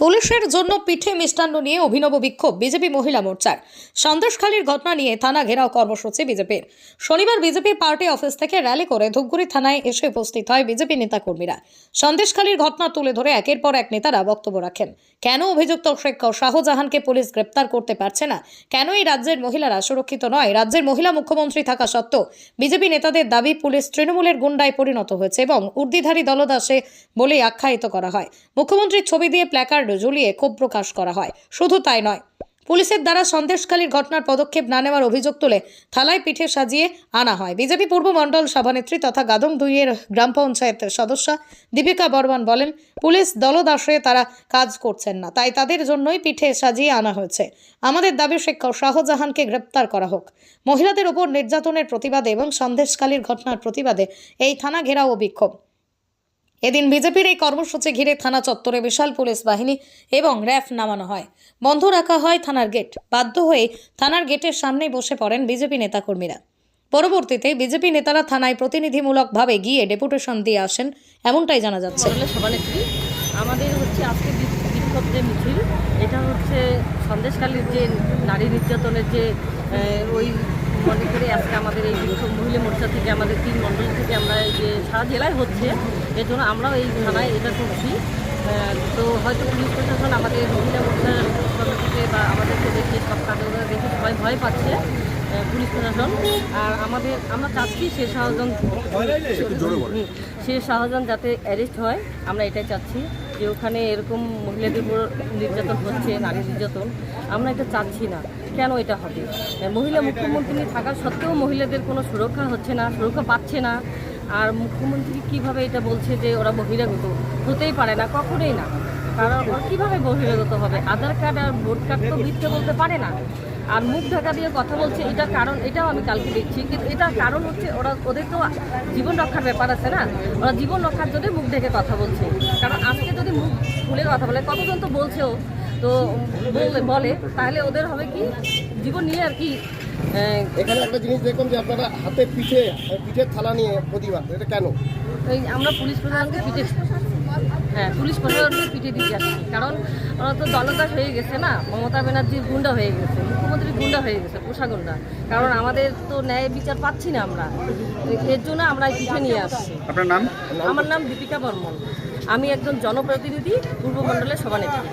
পুলিশের জন্য পিঠে মিষ্টান্ন নিয়ে অভিনব বিক্ষোভ বিজেপি মহিলা মোর্চার। সন্দেশখালীর ঘটনা নিয়ে থানা ঘেরাও কর্মসূচি বিজেপির। শনিবার বিজেপি পার্টি অফিস থেকে র্যালি করে ধূপগুড়ি থানায় এসে উপস্থিত হয় বিজেপি নেতাকর্মীরা। সন্দেশখালীর ঘটনা তুলে ধরে একের পর এক নেতারা বক্তব্য রাখেন। কেন অভিযুক্ত শেখ শাহজাহানকে পুলিশ গ্রেপ্তার করতে পারছে না? কেন এই রাজ্যের মহিলারা সুরক্ষিত নয়? রাজ্যের মহিলা মুখ্যমন্ত্রী থাকা সত্ত্বেও বিজেপি নেতাদের দাবি পুলিশ তৃণমূলের গুন্ডায় পরিণত হয়েছে এবং উর্দিধারী দলদাসে বলে আখ্যায়িত করা হয়। মুখ্যমন্ত্রীর ছবি দিয়ে প্ল্যাকার্ড ঝুলিয়ে ক্ষোভ প্রকাশ করা হয়। শুধু তাই নয়, পুলিশের দ্বারা সন্দেশখালীর ঘটনার পদক্ষেপ না নেওয়ার অভিযোগ তুলে থালায় পিঠে সাজিয়ে আনা হয়। বিজেপি পূর্ব মণ্ডল সভানেত্রী তথা গাদম দুইয়ের গ্রাম পঞ্চায়েতের সদস্য দীপিকা বর্মন বলেন, পুলিশ দলদাসে তারা কাজ করছেন না, তাই তাদের জন্যই পিঠে সাজিয়ে আনা হয়েছে। আমাদের দাবি, শেখ শাহজাহানকে গ্রেপ্তার করা হোক। মহিলাদের ওপর নির্যাতনের প্রতিবাদে এবং সন্দেশখালীর ঘটনার প্রতিবাদে এই থানা ঘেরাও বিক্ষোভ। এদিন বিজেপির এই কর্মসূচি ঘিরে থানা চত্বরে বিশাল পুলিশ বাহিনী এবং র্যাফ নামানো হয়। বন্ধ রাখা হয় থানার গেট। বাধ্য হয়ে থানার গেটের সামনে বসে পড়েন বিজেপি নেতাকর্মীরা। পরবর্তীতে বিজেপি নেতারা থানায় প্রতিনিধিমূলকভাবে গিয়ে ডেপুটেশন দিয়ে আসেন, এমনটাই জানা যাচ্ছে। আমাদের হচ্ছে আজকে বিক্ষোভ যে মিছিল, এটা হচ্ছে সন্দেশকালীর যে নারী নির্যাতনের যে ওই মনে করে আজকে আমাদের এই বিক্ষোভ মহিলা মোর্চা থেকে আমাদের তিন মণ্ডল থেকে আমরা এই যে সারা জেলায় হচ্ছে, এর জন্য আমরাও এই থানায় এটা করছি। তো হয়তো পুলিশ প্রশাসন আমাদের মহিলা মোর্চার থেকে বা আমাদেরকে দেখে সব কাজে দেখে সবাই ভয় পাচ্ছে। পুলিশ প্রশাসন। আর আমাদের আমরা চাচ্ছি সে শাহজাহান হুম, সে শাহজাহান যাতে অ্যারেস্ট হয় আমরা এটাই চাচ্ছি যে ওখানে এরকম মহিলাদের উপর নির্যাতন হচ্ছে নারী নির্যাতন আমরা এটা চাচ্ছি না। কেন এটা হবে? মহিলা মুখ্যমন্ত্রী থাকা সত্ত্বেও মহিলাদের কোনো সুরক্ষা হচ্ছে না সুরক্ষা পাচ্ছে না। আর মুখ্যমন্ত্রী কীভাবে এটা বলছে যে ওরা বহিরাগত? হতেই পারে না কখনোই না। কারণ কীভাবে বহিরাগত হবে? আধার কার্ড আর ভোট কার্ড তো মিথ্যে বলতে পারে না। আর মুখ ঢাকা দিয়ে কথা বলছে এটা কারণ এটাও আমি কালকে দেখছি। কিন্তু এটা কারণ হচ্ছে ওরা ওদের তো জীবন রক্ষার ব্যাপার আছে না? ওরা জীবন রক্ষার জন্য মুখ ঢেকে কথা বলছে। কারণ আজকে যদি মুখ খুলে কথা বলে কতজন তো বলছেও তো বলে বলে তাহলে ওদের হবে কি? জীবন নিয়ে আর কি এখানে একটা জিনিস দেখলাম যে আপনারা হাতে পিঠে পিঠের থালা নিয়ে প্রতিবাদ এটা কেন? আমরা পুলিশ প্রধানকে পিঠে হ্যাঁ পুলিশ প্রশাসনকে পিঠে দিতে আসছি। কারণ ওরা তো দলদাস হয়ে গেছে না মমতা ব্যানার্জির গুন্ডা হয়ে গেছে মুখ্যমন্ত্রী গুন্ডা হয়ে গেছে পোষা গুন্ডা। কারণ আমাদের তো ন্যায় বিচার পাচ্ছি না আমরা। এর জন্য আমরা পিঠে নিয়ে আসছি। আপনার নাম? আমার নাম দীপিকা বর্মন। আমি একজন জনপ্রতিনিধি পূর্ব মণ্ডলের সভানেত্রী।